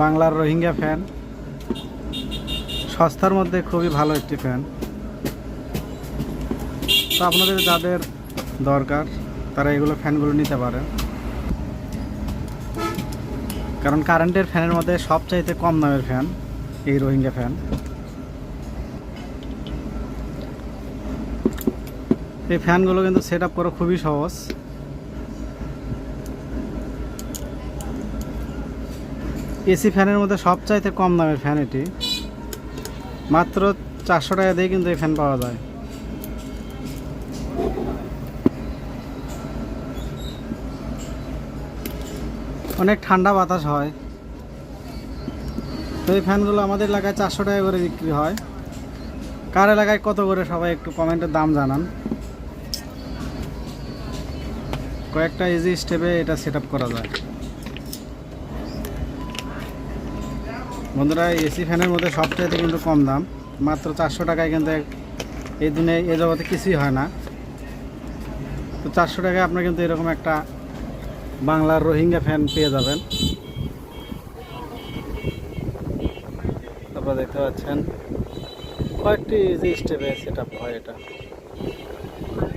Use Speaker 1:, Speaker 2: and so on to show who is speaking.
Speaker 1: বাংলার রোহিঙ্গা ফ্যান সস্তার মধ্যে খুবই ভালো একটি ফ্যান তো আপনাদের যাদের দরকার, তারা এগুলো ফ্যানগুলো নিতে পারেন। কারণ কারেন্টের ফ্যানের মধ্যে সবচাইতে কম দামের ফ্যান এই রোহিঙ্গা ফ্যান এই ফ্যানগুলো কিন্তু সেট আপ করা খুবই সহজ। এসি ফ্যানের মধ্যে সবচাইতে কম দামের ফ্যান এটি। মাত্র চারশো টাকা দিয়ে কিন্তু এই ফ্যান পাওয়া যায়। অনেক ঠান্ডা বাতাস হয়। তো এই ফ্যানগুলো আমাদের এলাকায় চারশো টাকা করে বিক্রি হয়। কার এলাকায় কত করে সবাই একটু কমেন্টের দাম জানান। কয়েকটা ইজি স্টেপে এটা সেট করা যায়। বন্ধুরা এসি ফ্যানের মধ্যে সবচাইতে কিন্তু কম দাম। মাত্র চারশো টাকায় কিন্তু এই দিনে এ জগতে কিছুই হয় না। তো চারশো টাকায় আপনার কিন্তু এরকম একটা বাংলার রোহিঙ্গা ফ্যান পেয়ে যাবেন। আপনারা দেখতে পাচ্ছেন কয়েকটি ইজি স্টেপে সেট হয় এটা।